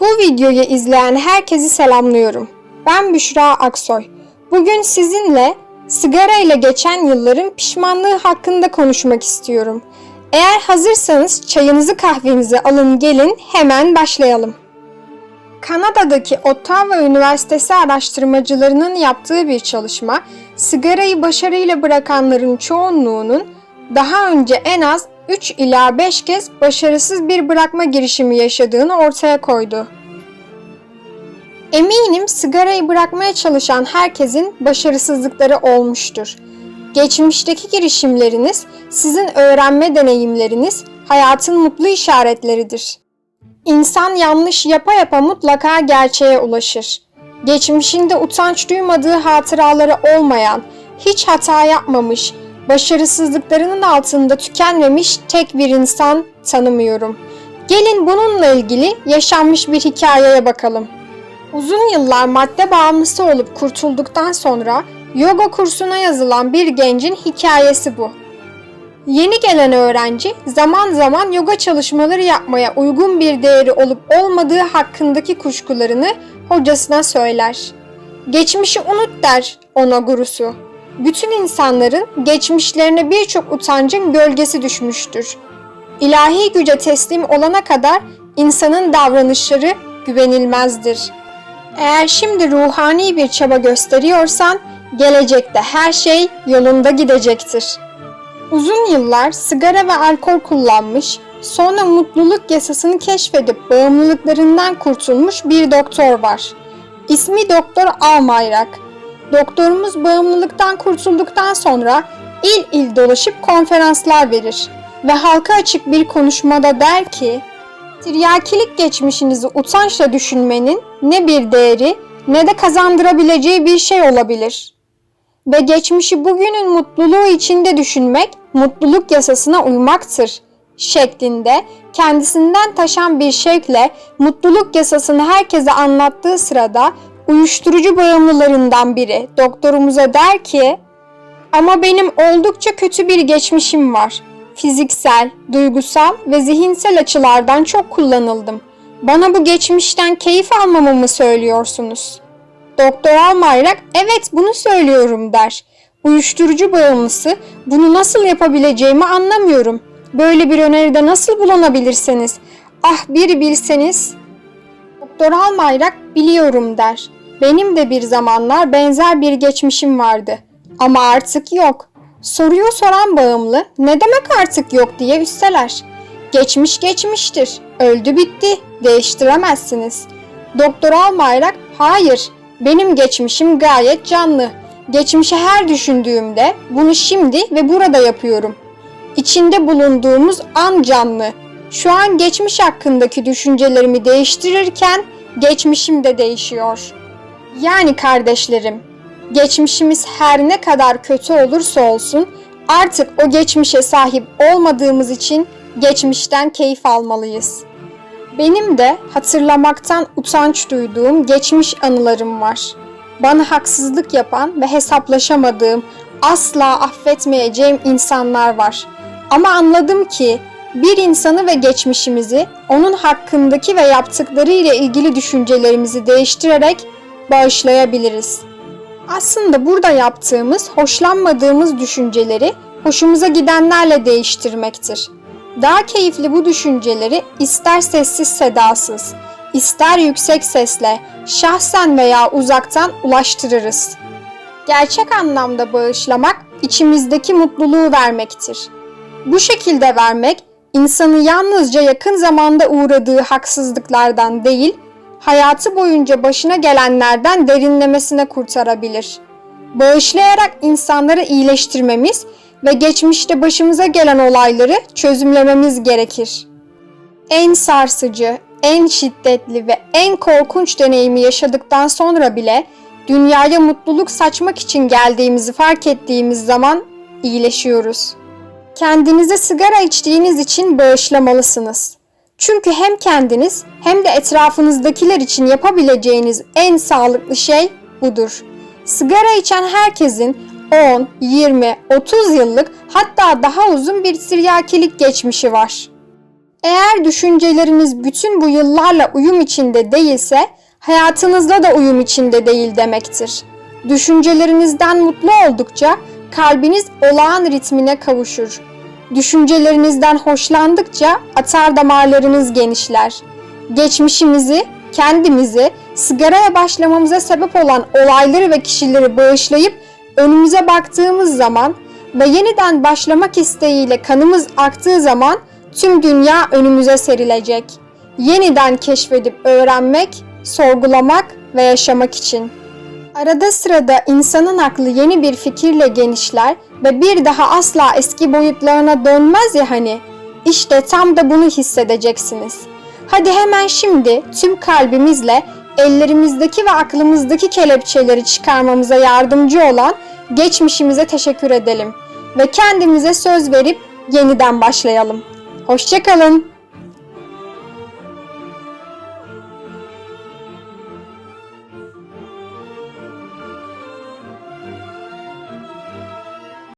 Bu videoyu izleyen herkesi selamlıyorum. Ben Büşra Aksoy. Bugün sizinle sigara ile geçen yılların pişmanlığı hakkında konuşmak istiyorum. Eğer hazırsanız çayınızı kahvenizi alın gelin hemen başlayalım. Kanada'daki Ottawa Üniversitesi araştırmacılarının yaptığı bir çalışma, sigarayı başarıyla bırakanların çoğunluğunun daha önce en az 3 ila 5 kez başarısız bir bırakma girişimi yaşadığını ortaya koydu. Eminim sigarayı bırakmaya çalışan herkesin başarısızlıkları olmuştur. Geçmişteki girişimleriniz, sizin öğrenme deneyimleriniz hayatın mutlu işaretleridir. İnsan yanlış yapa yapa mutlaka gerçeğe ulaşır. Geçmişinde utanç duymadığı hatıraları olmayan, hiç hata yapmamış, başarısızlıklarının altında tükenmemiş tek bir insan tanımıyorum. Gelin bununla ilgili yaşanmış bir hikayeye bakalım. Uzun yıllar madde bağımlısı olup kurtulduktan sonra yoga kursuna yazılan bir gencin hikayesi bu. Yeni gelen öğrenci zaman zaman yoga çalışmaları yapmaya uygun bir değeri olup olmadığı hakkındaki kuşkularını hocasına söyler. Geçmişi unut der ona gurusu. Bütün insanların geçmişlerine birçok utancın gölgesi düşmüştür. İlahi güce teslim olana kadar insanın davranışları güvenilmezdir. Eğer şimdi ruhani bir çaba gösteriyorsan gelecekte her şey yolunda gidecektir. Uzun yıllar sigara ve alkol kullanmış, sonra mutluluk yasasını keşfedip bağımlılıklarından kurtulmuş bir doktor var. İsmi Doktor Almayrak. Doktorumuz bağımlılıktan kurtulduktan sonra il il dolaşıp konferanslar verir ve halka açık bir konuşmada der ki, Tiryakilik geçmişinizi utançla düşünmenin ne bir değeri ne de kazandırabileceği bir şey olabilir. Ve geçmişi bugünün mutluluğu içinde düşünmek, mutluluk yasasına uymaktır şeklinde kendisinden taşan bir şekle mutluluk yasasını herkese anlattığı sırada uyuşturucu bağımlılarından biri doktorumuza der ki ama benim oldukça kötü bir geçmişim var. Fiziksel, duygusal ve zihinsel açılardan çok kullanıldım. Bana bu geçmişten keyif almamı mı söylüyorsunuz? Doktor Almayrak evet bunu söylüyorum der. Uyuşturucu bağımlısı bunu nasıl yapabileceğimi anlamıyorum. Böyle bir öneride nasıl bulunabilirsiniz? Ah bir bilseniz. Doktor Almayrak biliyorum der. Benim de bir zamanlar benzer bir geçmişim vardı. Ama artık yok. Soruyu soran bağımlı ne demek artık yok diye üsteler. Geçmiş geçmiştir. Öldü bitti. Değiştiremezsiniz. Doktor Almayrak hayır benim geçmişim gayet canlı. Geçmişe her düşündüğümde bunu şimdi ve burada yapıyorum. İçinde bulunduğumuz an canlı. Şu an geçmiş hakkındaki düşüncelerimi değiştirirken geçmişim de değişiyor. Yani kardeşlerim, geçmişimiz her ne kadar kötü olursa olsun artık o geçmişe sahip olmadığımız için geçmişten keyif almalıyız. Benim de hatırlamaktan utanç duyduğum geçmiş anılarım var. Bana haksızlık yapan ve hesaplaşamadığım, asla affetmeyeceğim insanlar var. Ama anladım ki bir insanı ve geçmişimizi onun hakkındaki ve yaptıkları ile ilgili düşüncelerimizi değiştirerek bağışlayabiliriz. Aslında burada yaptığımız hoşlanmadığımız düşünceleri hoşumuza gidenlerle değiştirmektir. Daha keyifli bu düşünceleri ister sessiz sedasız, ister yüksek sesle, şahsen veya uzaktan ulaştırırız. Gerçek anlamda bağışlamak içimizdeki mutluluğu vermektir. Bu şekilde vermek insanı yalnızca yakın zamanda uğradığı haksızlıklardan değil, hayatı boyunca başına gelenlerden derinlemesine kurtarabilir. Bağışlayarak insanları iyileştirmemiz ve geçmişte başımıza gelen olayları çözümlememiz gerekir. En sarsıcı, en şiddetli ve en korkunç deneyimi yaşadıktan sonra bile dünyaya mutluluk saçmak için geldiğimizi fark ettiğimiz zaman iyileşiyoruz. Kendinize sigara içtiğiniz için bağışlamalısınız. Çünkü hem kendiniz hem de etrafınızdakiler için yapabileceğiniz en sağlıklı şey budur. Sigara içen herkesin 10, 20, 30 yıllık hatta daha uzun bir tiryakilik geçmişi var. Eğer düşünceleriniz bütün bu yıllarla uyum içinde değilse, hayatınızla da uyum içinde değil demektir. Düşüncelerinizden mutlu oldukça kalbiniz olağan ritmine kavuşur. Düşüncelerinizden hoşlandıkça atar damarlarınız genişler. Geçmişimizi, kendimizi, sigaraya başlamamıza sebep olan olayları ve kişileri bağışlayıp önümüze baktığımız zaman ve yeniden başlamak isteğiyle kanımız aktığı zaman tüm dünya önümüze serilecek. Yeniden keşfedip öğrenmek, sorgulamak ve yaşamak için. Arada sırada insanın aklı yeni bir fikirle genişler ve bir daha asla eski boyutlarına dönmez ya hani. İşte tam da bunu hissedeceksiniz. Hadi hemen şimdi tüm kalbimizle ellerimizdeki ve aklımızdaki kelepçeleri çıkarmamıza yardımcı olan geçmişimize teşekkür edelim ve kendimize söz verip yeniden başlayalım. Hoşçakalın.